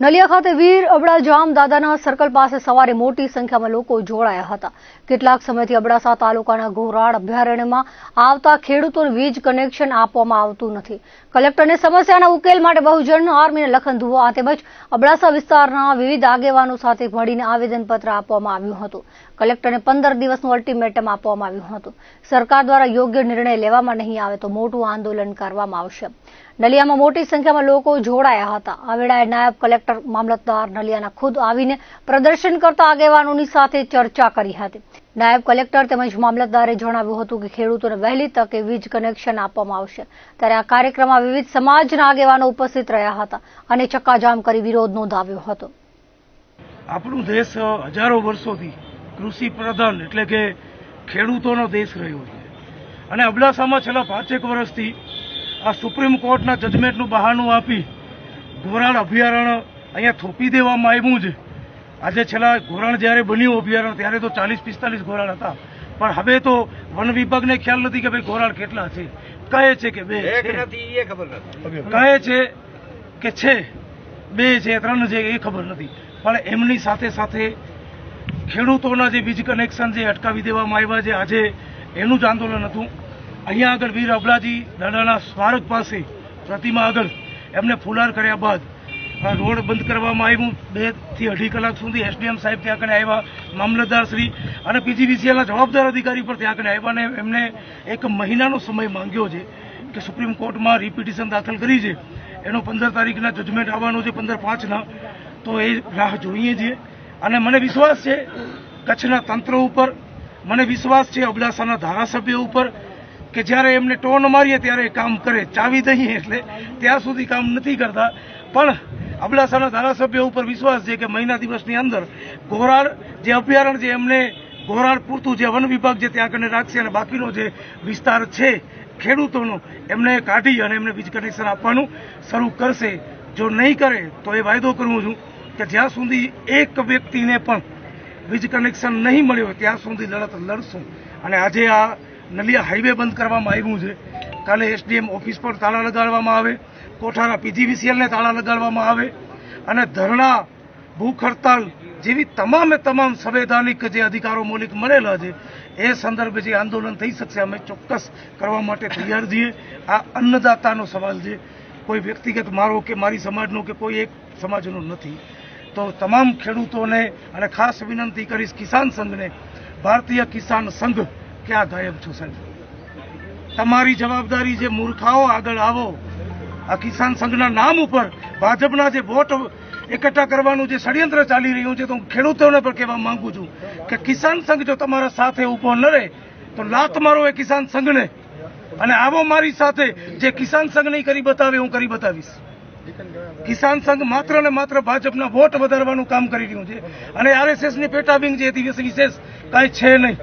નલિયા ખાતે વીર અબડાજામ દાદાના સર્કલ પાસે સવારે મોટી સંખ્યામાં લોકો જોડાયા હતા. કેટલાક સમયથી અબડાસા તાલુકાના ઘોરાડ અભયારણ્યમાં આવતા ખેડૂતોને વીજ કનેક્શન આપવામાં આવતું નથી. કલેક્ટરને સમસ્યાના ઉકેલ માટે બહુજન આર્મીને લખન ધુવા તેમજ અબડાસા વિસ્તારના વિવિધ આગેવાનો સાથે મળીને આવેદનપત્ર આપવામાં આવ્યું હતું. કલેક્ટરને પંદર દિવસનું અલ્ટિમેટમ આપવામાં આવ્યું હતું. સરકાર દ્વારા યોગ્ય નિર્ણય લેવામાં નહીં આવે તો મોટું આંદોલન કરવામાં આવશે. નલિયામાં મોટી સંખ્યામાં લોકો જોડાયા હતા. આ વેળાએ નાયબ કલેક્ટર મામલતદાર નલિયાના ખુદ આવીને પ્રદર્શન કરતા આગેવાનોની સાથે ચર્ચા કરી હતી. નાયબ કલેક્ટર તેમજ મામલતદારે જણાવ્યું હતું કે ખેડૂતોને વહેલી તકે વીજ કનેક્શન આપવામાં આવશે. ત્યારે આ કાર્યક્રમમાં વિવિધ સમાજના આગેવાનો ઉપસ્થિત રહ્યા હતા અને ચક્કાજામ કરી વિરોધ નોંધાવ્યો હતો. આપણું દેશ હજારો વર્ષોથી કૃષિ પ્રધાન એટલે કે ખેડૂતોનો દેશ રહ્યો છે. અને અબડાસામાં છેલ્લા પાંચેક વર્ષથી આ સુપ્રીમ કોર્ટના જજમેન્ટનું બહાનું આપી ઘોરાડ અભયારણ્ય અહીંયા થોપી દેવામાં આવ્યું છે. આજે છેલ્લા ઘોરાણ જ્યારે બન્યું અભયારણ્ય ત્યારે તો ચાલીસ પિસ્તાલીસ ઘોરાણ હતા. પણ હવે તો વન વિભાગને ખ્યાલ નથી કે ભાઈ ઘોરાણ કેટલા છે. કહે છે કે બે કહે છે કે છે બે છે ત્રણ છે એ ખબર નથી. પણ એમની સાથે સાથે ખેડૂતોના જે વીજ કનેક્શન જે અટકાવી દેવામાં આવ્યા છે આજે એનું જ આંદોલન હતું. અહીંયા આગળ વીર અબલાજી દાદાના સ્મારક પાસે પ્રતિમા આગળ એમને ફુલાર કર્યા બાદ રોડ બંધ કરવામાં આવ્યું. બેથી અઢી કલાક સુધી એસડીએમ સાહેબ ત્યાં કને આવ્યા. મામલતદાર શ્રી અને પીજીવીસીએલના જવાબદાર અધિકારી પણ ત્યાં કને આવ્યા અને એમને એક મહિનાનો સમય માંગ્યો છે કે સુપ્રીમ કોર્ટમાં રિપિટિશન દાખલ કરી છે. એનો પંદર તારીખના જજમેન્ટ આવવાનો છે, પંદર પાંચના. તો એ રાહ જોઈએ છીએ. અને મને વિશ્વાસ છે, કચ્છના તંત્ર ઉપર, મને વિશ્વાસ છે અબડાસાના ધારાસભ્યો ઉપર, કે જ્યારે એમને ટોન મારીએ ત્યારે કામ કરે. ચાવી દઈએ એટલે ત્યાં સુધી કામ નથી કરતા. પણ અબડાસાના ધારાસભ્ય ઉપર વિશ્વાસ છે કે મહિના દિવસની અંદર ઘોરાડ જે અભયારણ્ય છે, એમને ઘોરાડ પૂરતું જે વન વિભાગ જે ત્યાં કરીને રાખશે અને બાકીનો જે વિસ્તાર છે, ખેડૂતોનો, એમને કાઢી અને એમને વીજ કનેક્શન આપવાનું શરૂ કરશે. જો નહીં કરે, તો એ વાયદો કરું છું કે જ્યાં સુધી એક વ્યક્તિને પણ વીજ કનેક્શન નહીં મળ્યું ત્યાં સુધી લડત લડશું. અને આજે આ નલિયા હાઈવે બંધ કરવામાં આવ્યું છે. કાલે એસડીએમ ઓફિસ પર તાળા લગાડવામાં આવે. કોઠારા પીજીવીસીએલને તાળા લગાડવામાં આવે અને ધરણા, ભૂખ હડતાલ જેવી તમામે તમામ સંવૈધાનિક જે અધિકારો મૌલિક મળેલા છે, એ સંદર્ભે જે આંદોલન થઈ શકશે, અમે ચોક્કસ કરવા માટે તૈયાર છીએ. આ અન્નદાતાનો સવાલ છે. કોઈ વ્યક્તિગત મારો કે મારી સમાજનો કે કોઈ એક સમાજનો નથી. તો તમામ ખેડૂતોને અને ખાસ વિનંતી કરીશ કિસાન સંઘને, ભારતીય કિસાન સંઘ ક્યાં ગાયબ છો સાહેબ તમારી જવાબદારી જે મૂર્ખાઓ આગળ આવો આ કિસાન સંઘના નામ ઉપર ભાજપના જે વોટ એકઠા કરવાનું જે ષડયંત્ર ચાલી રહ્યું છે, તો હું ખેડૂતોને પણ કહેવા માંગુ છું કે કિસાન સંઘ જો તમારા સાથે ઊભો ન રહે, તો લાત મારો એ કિસાન સંઘને. અને આવો મારી સાથે જે કિસાન સંઘ નહીં કરી બતાવે, હું કરી બતાવીશ. કિસાન સંઘ માત્ર ને માત્ર ભાજપના વોટ વધારવાનું કામ કરી રહ્યું છે. અને આરએસએસની પેટાબિંગ જે હતી વિશેષ કાંઈ છે નહીં.